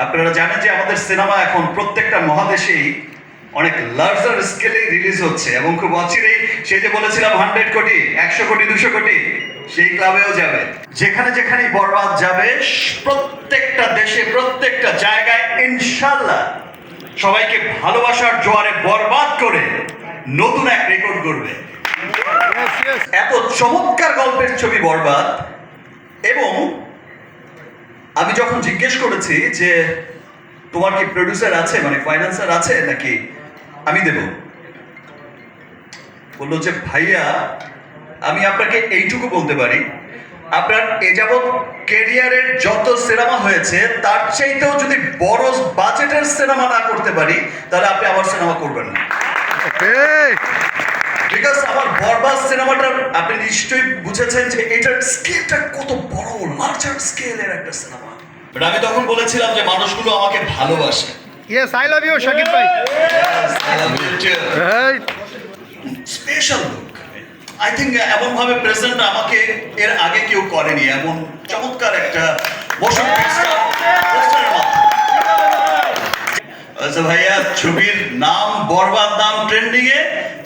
আপনারা জানেন যে আমাদের সিনেমা এখন প্রত্যেকটা মহাদেশেই অনেক লার্জার স্কেলে রিলিজ হচ্ছে এবং খুব অচিরেই সে যে বলেছিলাম হান্ড্রেড কোটি একশো কোটি দুশো কোটি সেই ক্লাবেও যাবে। যেখানে যেখানেই বরবাদ যাবে প্রত্যেকটা দেশে প্রত্যেকটা জায়গায় ইনশাল্লাহ সবাইকে ভালোবাসার জোয়ারে বরবাদ করে নতুন এক রেকর্ড করবে এত চমৎকার গল্পের ছবি বরবাদ এবং আমি যখন জিজ্ঞেস করেছি যে তোমার কি প্রডিউসার আছে মানে ফাইন্যান্সার আছে নাকি? আমি দেব। বলল যে ভাইয়া আমি আপনাকে এইটুকু বলতে পারি। আপনার এ যাবৎ ক্যারিয়ারের যত সিনেমা হয়েছে তার চাইতেও যদি বড় বাজেটের সিনেমা না করতে পারি তাহলে আপনি আমার সিনেমা করবেন না. বিকজ আমার বরবাদ সিনেমাটার আপনি নিশ্চয়ই বুঝেছেন যে এটার স্কেলটা কত বড় লার্জার স্কেলের একটা সিনেমা বাট আমি তখন বলেছিলাম যে মানুষগুলো আমাকে ভালোবাসে। Yes, I love you, Shakib bhai. Right. Special look I think এমন ভাবে প্রেজেন্ট আমাকে এর আগে কেউ করেনি এমন চমৎকার একটা মোশন আচ্ছা ভাইয়া ছবির নাম বরবাদ নাম ট্রেন্ডিং এ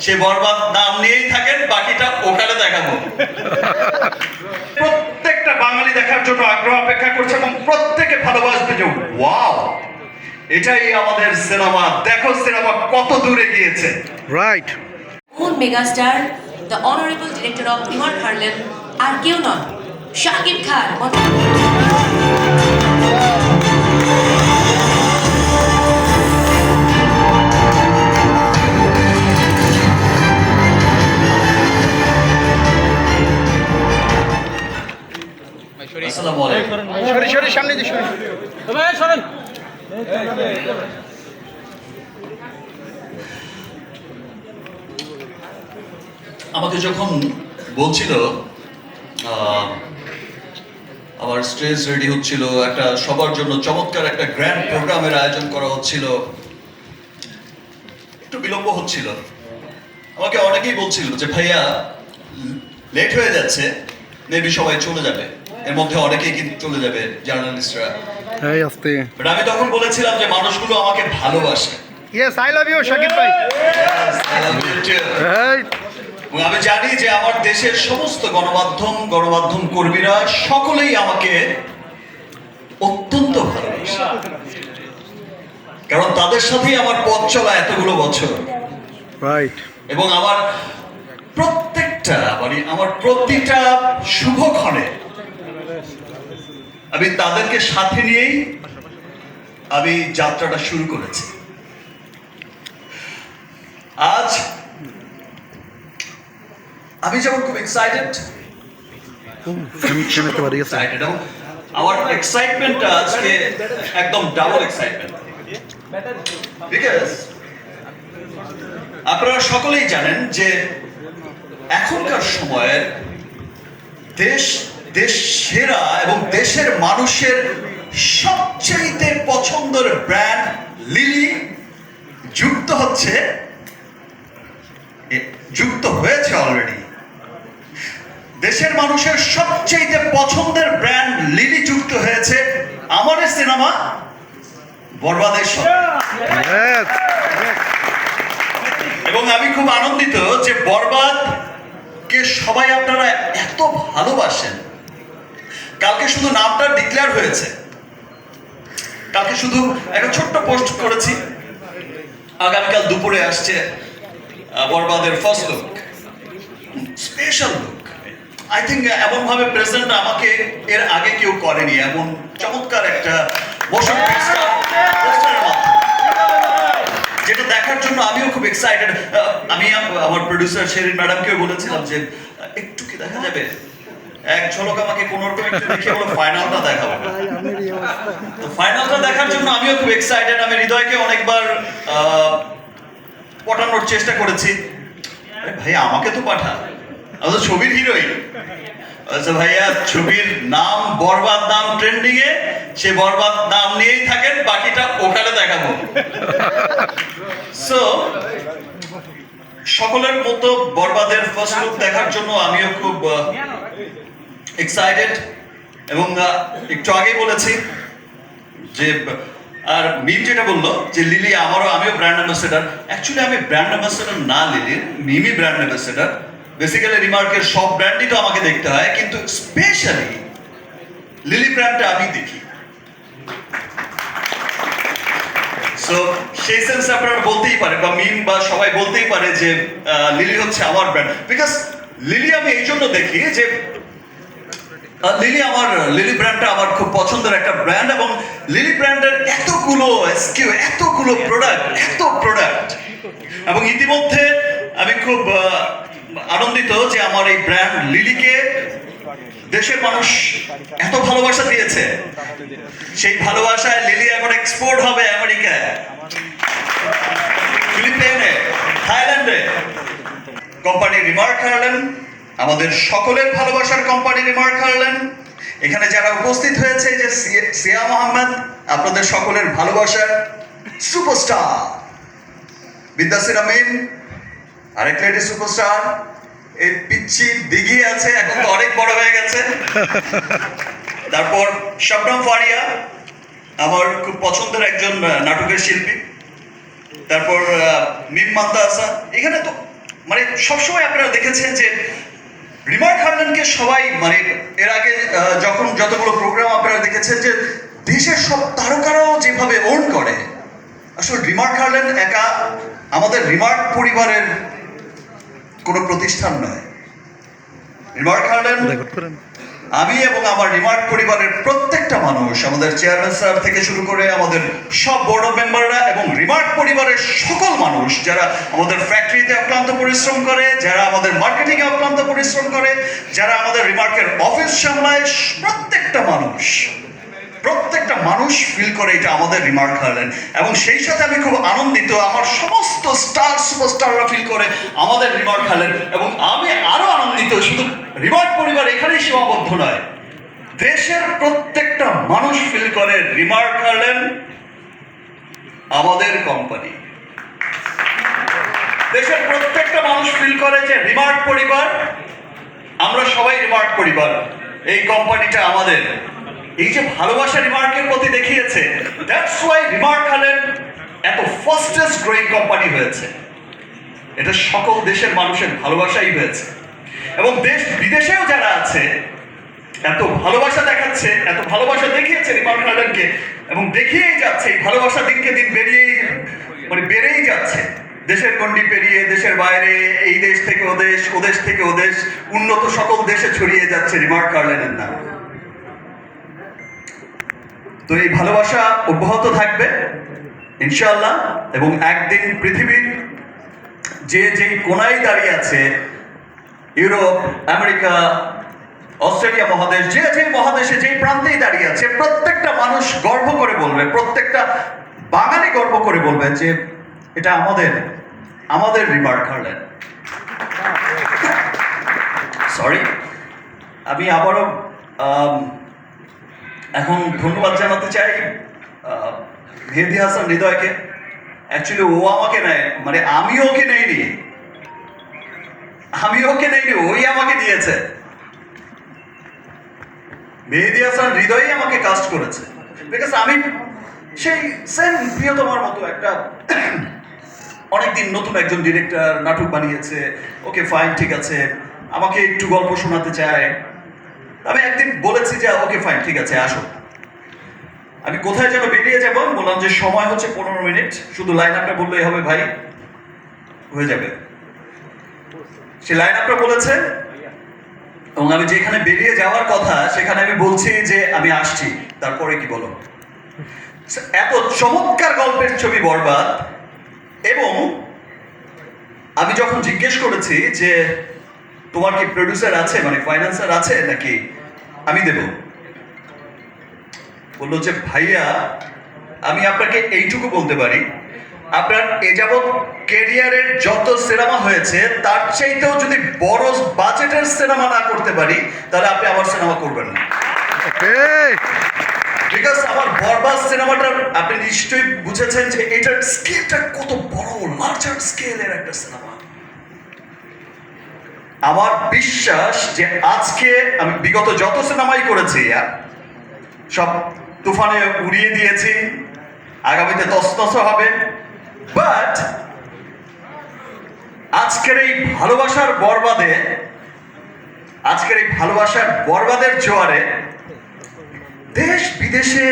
সে বরবাদ নাম নিয়েই থাকেন বাকিটা ওখানে দেখাবো। প্রত্যেকটা বাঙালি দেখার জন্য আগ্রহ অপেক্ষা ভালোবাসবে যে ওয়াও এটাই আমাদের সিনেমা। দেখো সিনেমা কত দূরে গিয়েছে Right. কোন megastar the honourable director of ইমার হারলেন আর কেউ নয় শাকিব খান। আসসালামু আলাইকুম। সরে সরে সামনে দিয়ে সরে আমাকে যখন বলছিল আমার স্টেজ রেডি হচ্ছিল একটা সবার জন্য চমৎকার একটা গ্র্যান্ড প্রোগ্রামের আয়োজন করা হচ্ছিল একটু বিলম্ব হচ্ছিল। আমাকে অনেকেই বলছিল যে ভাইয়া লেট হয়ে যাচ্ছে মেবি সবাই চলে যাবে। এর মধ্যে অনেকেই কিন্তু চলে যাবে জার্নালিস্টরা এই আস্তে বাট আমি তখন বলেছিলাম যে মানুষগুলো আমাকে ভালোবাসে Shakib bhai. I love you too. আমি জানি যে আমার দেশের সমস্ত গণমাধ্যম গণমাধ্যম কর্মীরা সকলেই আমাকে অত্যন্ত ভালোবাসে কারণ তাদের সাথেই আমার পথ চলা এতগুলো বছর Right. এবং আমার প্রত্যেকটা মানে আমার প্রতিটা শুভক্ষণে আমি তাদেরকে সাথে নিয়েই আমি যাত্রাটা শুরু করেছি। আজ আমি যেমন খুব এক্সাইটেড আমার এক্সাইটমেন্টটা আজকে একদম ডাবল এক্সাইটমেন্ট আপনারা সকলেই জানেন যে এখনকার সময়ের দেশ দেশ সেরা এবং দেশের মানুষের সবচাইতে পছন্দের ব্র্যান্ড লিলি যুক্ত হচ্ছে যুক্ত হয়েছে অলরেডি দেশের মানুষের সবচেয়ে পছন্দের ব্র্যান্ড লিলি যুক্ত হয়েছে আমার সিনেমা বরবাদের সাথে এবং আমি খুব আনন্দিত যে বরবাদ কে সবাই আপনারা এত ভালোবাসেন। কালকে শুধু নামটা ডিক্লেয়ার হয়েছে। কালকে শুধু একটা ছোট্ট পোস্ট করেছি। আগামীকাল দুপুরে আসছে বরবাদের first look special look I think এমন ভাবে প্রেজেন্ট আমাকে এর আগে কেউ করেনি এমন চমৎকার একটা মোশন যেটা দেখার জন্য আমিও খুব এক্সাইটেড আমি আম- আমার প্রডিউসার শেরিন ম্যাডামকেও বলেছিলাম যে একটু কি দেখা যাবে? এক ঝলক আমাকে কোনো রকম একটু দেখিয়ে বলো ফাইনালটা দেখাবো। তো ফাইনালটা দেখার জন্য আমিও খুব এক্সাইটেড আমি হৃদয়কে অনেকবার পটানোর চেষ্টা করেছি। ভাই আমাকে তো পাঠা আমি তো ছবির হিরোইন। আচ্ছা ভাইয়া ছবির নাম বরবাদ নাম ট্রেন্ডিং এ সে বরবাদ নাম নিয়েই থাকেন বাকিটা ওখানে দেখাবো। সো সকলের মতো বরবাদের ফার্স্ট লুক দেখার জন্য আমিও খুব এক্সাইটেড এবং একটু আগেই বলেছি যে, আর মিম যেটা বলল, যে লিলি আমারও আমিও ব্র্যান্ড অ্যাম্বাসেডার অ্যাকচুয়ালি আমি ব্র্যান্ড অ্যাম্বাসেডার না লিলির মিমি ব্র্যান্ড অ্যাম্বাসেডার বেসিক্যালি রিমার্কের সব ব্র্যান্ডই তো আমাকে দেখতে হয়, কিন্তু স্পেশালি লিলি ব্র্যান্ডটা আমি দেখি। সো সেই সেন্সে আপনারা বলতেই পারে, বা মিম বা সবাই বলতেই পারে যে লিলি হচ্ছে আমার ব্র্যান্ড বিকজ লিলি আমি এই জন্য দেখি যে লিলি আমার লিলি ব্র্যান্ডটা আমার খুব পছন্দের একটা ব্র্যান্ড এবং লিলি ব্র্যান্ডের এতগুলো এসকিউ এতগুলো প্রোডাক্ট এত প্রোডাক্ট এবং ইতিমধ্যে আমি খুব আনন্দিত যে আমার এই ব্র্যান্ড লিলিকে দেশের মানুষ এত ভালোবাসা দিয়েছে। সেই ভালোবাসায় লিলি এখন এক্সপোর্ট হবে আমেরিকায়। ফিলিপাইনে থাইল্যান্ডে কোম্পানি রিমার্ক হারলেন। আমাদের সকলের ভালোবাসার কোম্পানি রিমার্ক হারলেন। এখানে যারা উপস্থিত হয়েছে যে সিয়া মোহাম্মদ, আপনাদের সকলের ভালোবাসার সুপারস্টার বিদ্যাসির আমিন আরেক লেডি সুপারস্টার এই পিচ্ছি দিঘি আছে, এখন তো অনেক বড় হয়ে গেছে। তারপর শবনম ফারিয়া, আমার খুব পছন্দের একজন নাটকের শিল্পী। তারপর মিম মান্তা আসা এখানে তো মানে সবসময় আপনারা দেখেছেন যে রিমার্ক খান্ডানকে সবাই মানে এর আগে যখন যতগুলো প্রোগ্রাম আপনারা দেখেছেন যে দেশের সব তারকারাও যেভাবে ওন করে, আসলে রিমার্ক হার্লেন একা আমাদের রিমার্ক পরিবারের কোনো প্রতিষ্ঠান নয়। রিমার্ক হার্লেন আমি এবং আমার রিমার্ক পরিবারের প্রত্যেকটা মানুষ, আমাদের চেয়ারম্যান স্যার থেকে শুরু করে আমাদের সব বোর্ড অফ মেম্বাররা এবং রিমার্ক পরিবারের সকল মানুষ যারা আমাদের ফ্যাক্টরিতে অক্লান্ত পরিশ্রম করে, যারা আমাদের মার্কেটিং এ অক্লান্ত পরিশ্রম করে, যারা আমাদের রিমার্কের অফিস সামলায়, প্রত্যেকটা মানুষ। প্রত্যেকটা মানুষ ফিল করে এটা আমাদের রিমার্ক হারলেন। এবং সেই সাথে আমি খুব আনন্দিত, আমার সমস্ত স্টার সুপারস্টাররা ফিল করে আমাদের রিমার্ক হারলেন। এবং আমি আরও আনন্দিত, শুধু রিমার্ক পরিবার এখানেই সীমাবদ্ধ নয়, দেশের প্রত্যেকটা মানুষ ফিল করে রিমার্ক হারলেন আমাদের কোম্পানি দেশের প্রত্যেকটা মানুষ ফিল করে যে রিমার্ক পরিবার, আমরা সবাই রিমার্ক পরিবার, এই কোম্পানিটা আমাদের। এই যে ভালোবাসা রিমার্কের প্রতি দেখিয়েছে দ্যাটস ওয়াই রিমার্ক হলেন এত ফাস্টেস্ট গ্রোয়িং কোম্পানি হয়েছে। এটা সকল দেশের মানুষের ভালোবাসাই হয়েছে। এবং দেশ বিদেশেও যারা আছে, এত ভালোবাসা দেখাচ্ছে, এত ভালোবাসা দেখিয়েছে রিমার্ক হার্ডেনকে এবং দেখিয়েই যাচ্ছে, এই ভালোবাসা দিনকে দিন বেরিয়েই মানে বেড়েই যাচ্ছে। দেশের গণ্ডি পেরিয়ে, দেশের বাইরে, এই দেশ থেকে ও দেশ ও দেশ থেকে ও দেশ, উন্নত সকল দেশে ছড়িয়ে যাচ্ছে রিমার্ক গার্লেনের নাম। তো এই ভালোবাসা অব্যাহত থাকবে ইনশাআল্লাহ এবং একদিন পৃথিবীর যে যে কোনায় দাঁড়িয়ে আছে ইউরোপ আমেরিকা অস্ট্রেলিয়া মহাদেশ যে যে মহাদেশে যেই প্রান্তেই দাঁড়িয়ে আছে প্রত্যেকটা মানুষ গর্ব করে বলবে প্রত্যেকটা বাঙালি গর্ব করে বলবে যে এটা আমাদের আমাদের রিমার্ক হারলেন সরি আমি আবারও এখন ধন্যবাদ জানাতে চাই মেহেদি হাসান হৃদয়কে। অ্যাকচুয়ালি ও আমাকে নেয় মানে আমি ওকে নেইনি। আমি ওকে নেইনি, ওই আমাকে দিয়েছে। মেহেদি হাসান হৃদয়ই আমাকে কাস্ট করেছে। বিকজ আমি সেই সেম প্রিয়তমার মতো একটা অনেকদিন নতুন একজন ডিরেক্টর নাটক বানিয়েছে। ওকে ফাইন ঠিক আছে। আমাকে একটু গল্প শোনাতে চায়। আমি একদিন বলেছি যে, ওকে ফাইন ঠিক আছে, আসো। আমি কোথায় যেন বেরিয়ে যাব? বললাম যে সময় হচ্ছে পনেরো মিনিট। শুধু লাইন আপটা বললেই হবে ভাই। হয়ে যাবে। সে লাইন আপটা বলেছে। এবং আমি যেখানে বেরিয়ে যাওয়ার কথা, সেখানে আমি বলছি যে আমি আসছি। তারপরে কি বলো? এত চমৎকার গল্পের ছবি বরবাদ। এবং আমি যখন জিজ্ঞেস করেছি যে, তোমার কি প্রডিউসার আছে? মানে ফাইন্যান্সার আছে? নাকি? আমি দেব। বলল যে ভাইয়া আমি আপনাকে এইটুকু বলতে পারি। আপনার এ যাবৎ কেরিয়ারের যত সিনেমা হয়েছে তার চাইতেও যদি বড় বাজেটের সিনেমা না করতে পারি তাহলে আপনি আমার সিনেমা করবেন না। বিকজ আমার বরবাদ আপনি নিশ্চয়ই বুঝেছেন যে এটার স্কেলটা কত বড় লার্জার স্কেলের একটা সিনেমা। আমার বিশ্বাস যে আজকে আমি বিগত যত সিনেমাই করেছি সব তুফানে উড়িয়ে দিয়েছি। আগামীতে তস্তস হবে। বাট আজকের এই ভালোবাসার বরবাদে, আজকের এই ভালোবাসার বরবাদের জোয়ারে দেশ বিদেশে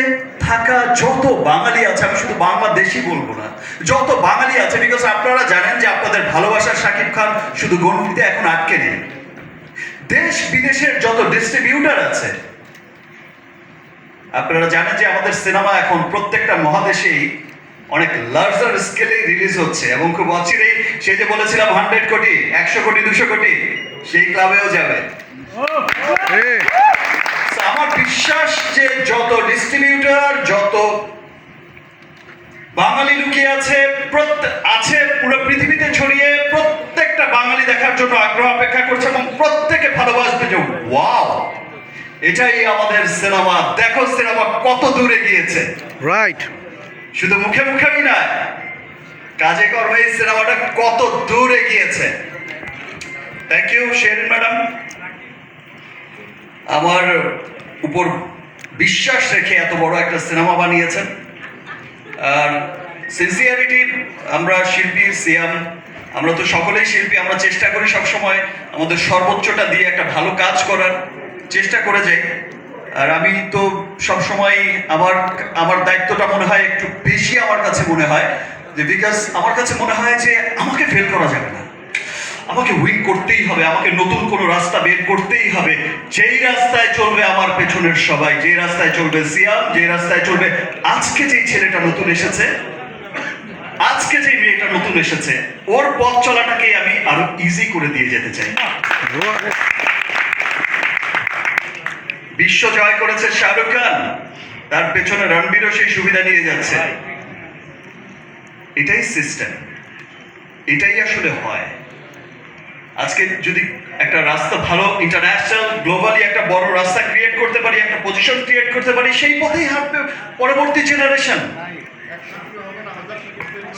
থাকা যত বাঙালি আছে, আমি শুধু বাংলাদেশি বলব না, যত বাঙালি আছে বিকজ আপনারা জানেন যে আপনাদের ভালোবাসার শাকিব খান শুধু গণিতে এখন আটকে নেই। দেশ বিদেশের যত ডিস্ট্রিবিউটার আছে আপনারা জানেন যে আমাদের সিনেমা এখন প্রত্যেকটা মহাদেশেই অনেক লার্জার স্কেলে রিলিজ হচ্ছে এবং খুব অচিরেই সে যে বলেছিলাম হান্ড্রেড কোটি, একশো কোটি, দুশো কোটি, সেই ক্লাবেও যাবে। আমার বিশ্বাস যে যত ডিস্ট্রিবিউটর যত বাঙালি লুকিয়ে আছে আছে পুরো পৃথিবীতে ছড়িয়ে প্রত্যেকটা বাঙালি দেখার জন্য আগ্রহ অপেক্ষা করছে এবং প্রত্যেকে ভালোবাসবে যে ওয়াও এটাই আমাদের সিনেমা। দেখো সিনেমা কত দূরে গিয়েছে। রাইট শুধু মুখে মুখেই না কাজে কর্মে এই সিনেমাটা কত দূরে গিয়েছে। থ্যাংক ইউ শেরিন ম্যাডাম আমার উপর বিশ্বাস রেখে এত বড় একটা সিনেমা বানিয়েছেন। আর সিনসিয়ারিটি আমরা শিল্পী সিয়াম আমরা তো সকলেই শিল্পী আমরা চেষ্টা করি সবসময় আমাদের সর্বোচ্চটা দিয়ে একটা ভালো কাজ করার। চেষ্টা করে যাই আর আমি তো সবসময় আমার আমার দায়িত্বটা মনে হয় একটু বেশি আমার কাছে মনে হয়, যে বিকজ আমার কাছে মনে হয় যে আমাকে ফেল করা যাবে না। আমাকে উইন করতেই হবে, আমাকে নতুন কোনো রাস্তা বের করতেই হবে। যেই রাস্তায় চলবে আমার পেছনের সবাই, যেই রাস্তায় চলবে সিয়াম যে রাস্তায় চলবে আজকে যেই ছেলেটা নতুন এসেছে, আজকে যে মেয়েটা নতুন এসেছে, ওর পথ চলাটাকে আমি আরও ইজি করে দিয়ে যেতে চাই। বিশ্ব জয় করেছে শাহরুখ খান। তার পেছনে রণবীরও সেই সুবিধা নিয়ে যাচ্ছে। এটাই সিস্টেম এটাই আসলে হয়। আজকে যদি একটা রাস্তা ভালো ইন্টারন্যাশনাল গ্লোবালি একটা বড় রাস্তা ক্রিয়েট করতে পারি একটা পজিশন ক্রিয়েট করতে পারি সেই পথেই হাঁটবে পরবর্তী জেনারেশন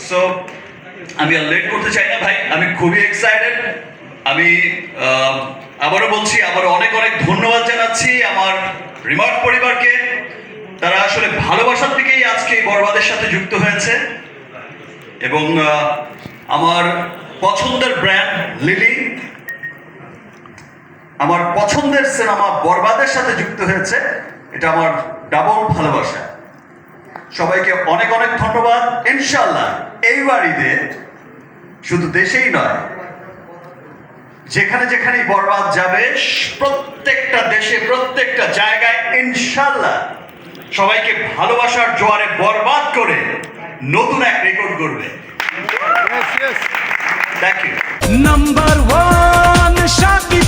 সো আমি আর লেট করতে চাই না ভাই। আমি খুবই এক্সাইটেড আমি আবারও বলছি আবার অনেক অনেক ধন্যবাদ জানাচ্ছি আমার রিমার্ক পরিবারকে। তারা আসলে ভালোবাসার দিকেই আজকে এই বরবাদের সাথে যুক্ত হয়েছে। এবং আমার পছন্দের ব্র্যান্ড লিলি, আমার পছন্দের সিনেমা বরবাদের সাথে যুক্ত হয়েছে। এটা আমার ডাবল ভালোবাসা। সবাইকে অনেক অনেক ধন্যবাদ। ইনশাল্লাহ এই বাড়িতে শুধু দেশেই নয় যেখানে যেখানে বরবাদ যাবে প্রত্যেকটা দেশে প্রত্যেকটা জায়গায় ইনশাল্লাহ সবাইকে ভালোবাসার জোয়ারে বরবাদ করে নতুন এক রেকর্ড করবে নাম্বার ওয়ান থ্যাংক ইউ